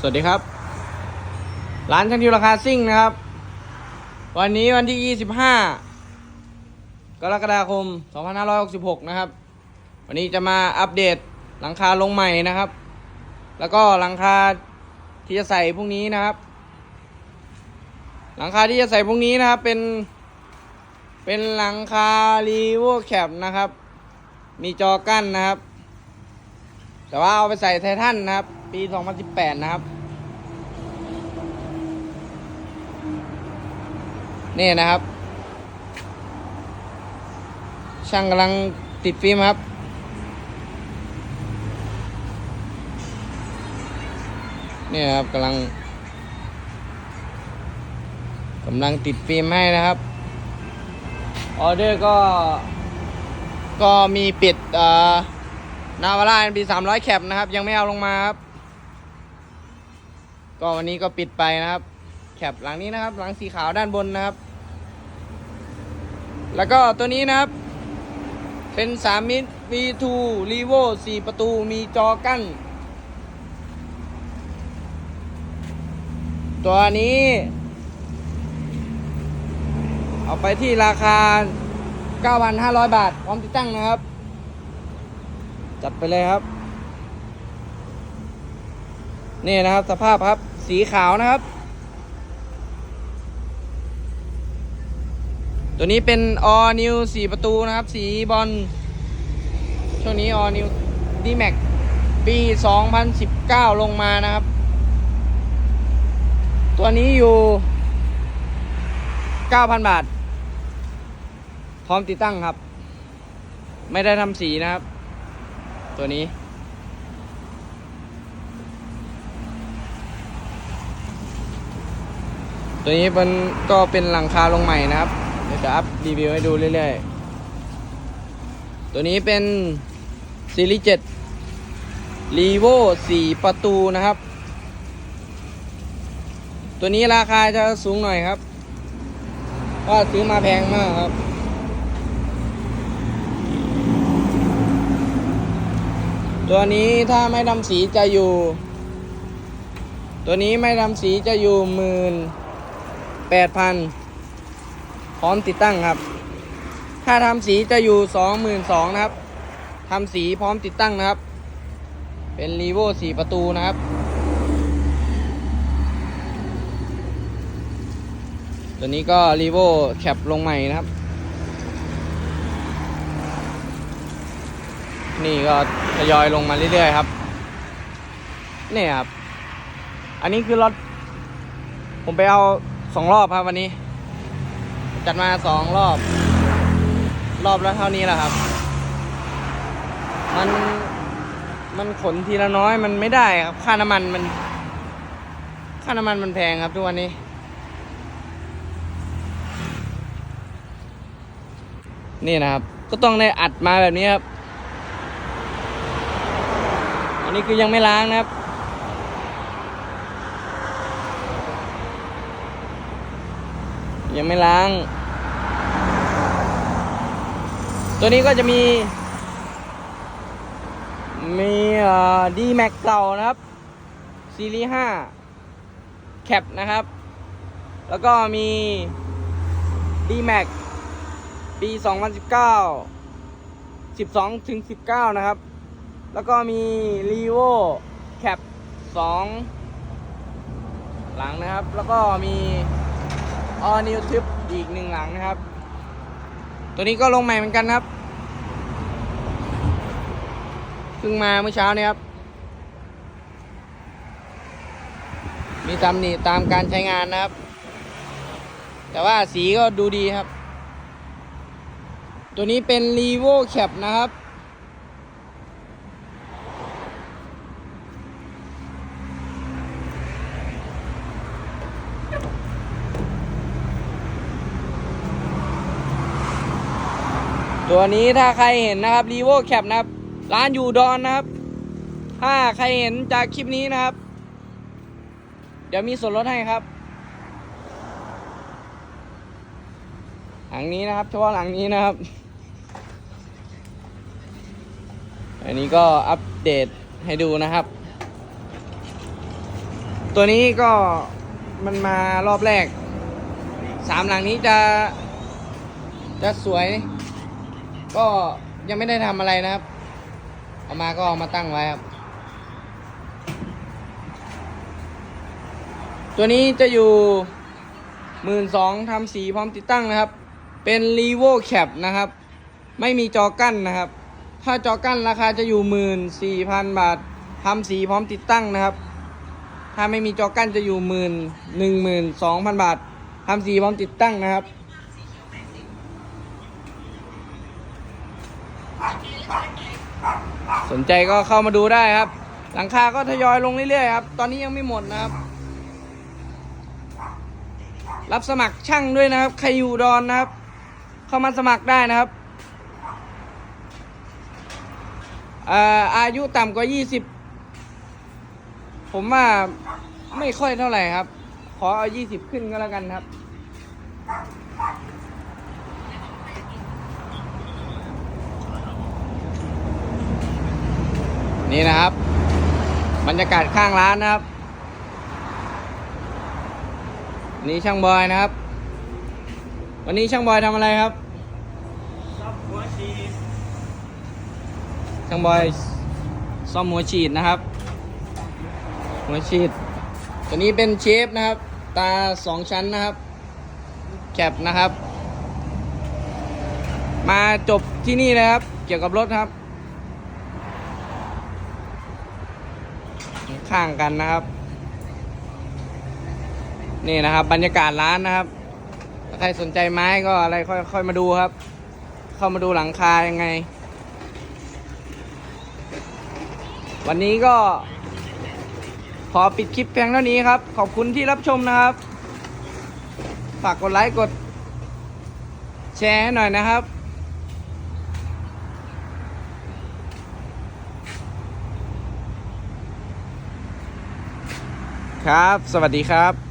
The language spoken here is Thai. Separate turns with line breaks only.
สวัสดีครับ ร้านช่างทิวราคาซิ่งนะครับ วันนี้วันที่ 25 กรกฎาคม 2566 นะครับ วันนี้จะมาอัปเดตหลังคาลงใหม่นะครับ แล้วก็หลังคาที่จะใส่พรุ่งนี้นะครับ หลังคาที่จะใส่พรุ่งนี้นะครับ เป็น เป็นหลังคารีโวแคปนะครับ มีจอกั้นนะครับ แต่ว่าเอาไปใส่ไททันนะครับ ปี 2018 นะครับ นี่นะครับ ช่างกำลังติดฟิล์มครับ นี่ครับกำลังกำลังติดฟิล์มให้นะครับออเดอร์ก็ ก็มีปิดนาวาร่าปีสามร้อยแคปนะครับ ยังไม่เอาลงมาครับ ก็วันนี้ก็ปิดไปนะครับ แคปหลังนี้นะครับ หลังสีขาวด้านบนนะครับ แล้วก็ตัวนี้นะครับ เป็น3มิตร V2 Revo 4ประตูมีจอกั้น ตัวนี้ เอาไปที่ราคา 9,500 บาท พร้อมติดตั้งนะครับ จัดไปเลยครับ นี่นะครับสภาพครับสีขาวนะครับ ตัวนี้เป็น all new 4 ประตูนะครับ สีบอลช่วงนี้ all new d max ปี 2019 ลงมานะครับ ตัวนี้อยู่ 9,000 บาท พร้อมติดตั้งครับ ไม่ได้ทำสีนะครับ ตัวนี้ ตัวนี้มันก็เป็นหลังคาลงใหม่นะครับ เดี๋ยวจะอัพรีวิวให้ดูเรื่อยๆ ตัวนี้เป็นซีรีส์7 r e v o 4ประตูนะครับ ตัวนี้ราคาจะสูงหน่อยครับเพราะว่าซื้อมาแพงมากครับ ตัวนี้ถ้าไม่ทำสีจะอยู่ ตัวนี้ไม่ทำสีจะอยู่หมื่น แปดพันพร้อมติดตั้งครับถ้าทำสีจะอยู่สองหมื่นสองนะครับทำสีพร้อมติดตั้งนะครับ เป็นรีโวสีประตูนะครับ ตัวนี้ก็รีโวแคปลงใหม่นะครับ นี่ก็ทยอยลงมาเรื่อยๆครับนี่ครับ อันนี้คือรถ ผมไปเอา สองรอบครับวันนี้ จัดมาสองรอบ รอบละเท่านี้แหละครับ มันมันขนทีละน้อยมันไม่ได้ครับ ค่าน้ำมันมัน ค่าน้ำมันมันแพงครับทุกวันนี้ นี่นะครับ ก็ต้องได้อัดมาแบบนี้ครับ อันนี้คือยังไม่ล้างนะครับ ยังไม่ล้าง ตัวนี้ก็จะมี มีดีแม็กเก่านะครับ ซีรีส์5แคปนะครับ แล้วก็มี d m a x ปี 2019 12ถึง19 นะครับ แล้วก็มี r e v o Cap 2หลังนะครับ แล้วก็มี All New Trip อีกหนึ่งหลังนะครับ ตัวนี้ก็ลงใหม่เหมือนกันครับเพิ่งมาเมื่อเช้านี้ครับ มีตำหนิตามการใช้งานนะครับ แต่ว่าสีก็ดูดีครับ ตัวนี้เป็น r e v o Cap นะครับ ตัวนี้ถ้าใครเห็นนะครับ r e v o Cap นะครับ ร้านอยู่ดอนนะครับ ถ้าใครเห็นจากคลิปนี้นะครับ เดี๋ยวมีส่วนลดให้ครับ หลังนี้นะครับเฉพาะหลังนี้นะครับ อันนี้ก็อัปเดตให้ดูนะครับ ตัวนี้ก็มันมารอบแรกสามหลังนี้จะจะสวย ก็ยังไม่ได้ทำอะไรนะครับ เอามาก็เอามาตั้งไว้ครับ ตัวนี้จะอยู่หมื่นสองทำสีพร้อมติดตั้งนะครับ เป็น r e v o Cap นะครับ ไม่มีจอกั้นนะครับ ถ้าจอกั้นราคาจะอยู่หมื่นสี่พันบาททำสีพร้อมติดตั้งนะครับ ถ้าไม่มีจอกั้นจะอยู่หมื่นหนึ่งหมื่นสองพันบาททำสีพร้อมติดตั้งนะครับ นใจก็เข้ามาดูได้ครับ หลังคาก็ทยอยลงเรื่อยๆครับ ตอนนี้ยังไม่หมดนะครับ รับสมัครช่างด้วยนะครับ ใครอยู่ดอนนะครับ เข้ามาสมัครได้นะครับอายุต่ำกว่า 20 ผมว่าไม่ค่อยเท่าไหร่ครับ ขอเอา 20 ขึ้นก็แล้วกันครับ นี่นะครับ บรรยากาศข้างร้านนะครับ นี่ช่างบอยนะครับ วันนี้ช่างบอยทำอะไรครับซ่อมหัวฉีดช่างบอยซ่อมหัวฉีดนะครับ หัวฉีด ตัวนี้เป็นเชฟนะครับ ตาสองชั้นนะครับ แคปนะครับ มาจบที่นี่เลยครับ เกี่ยวกับรถครับ ข้างกันนะครับ นี่นะครับ บรรยากาศร้านนะครับใครสนใจไม้ก็อะไรค่อยค่อยมาดูครับ เข้ามาดูหลังคายังไง วันนี้ก็ ขอปิดคลิปเพียงเท่านี้ครับ ขอบคุณที่รับชมนะครับ ฝากกดไลค์กด แชร์ให้หน่อยนะครับ ครับ สวัสดีครับ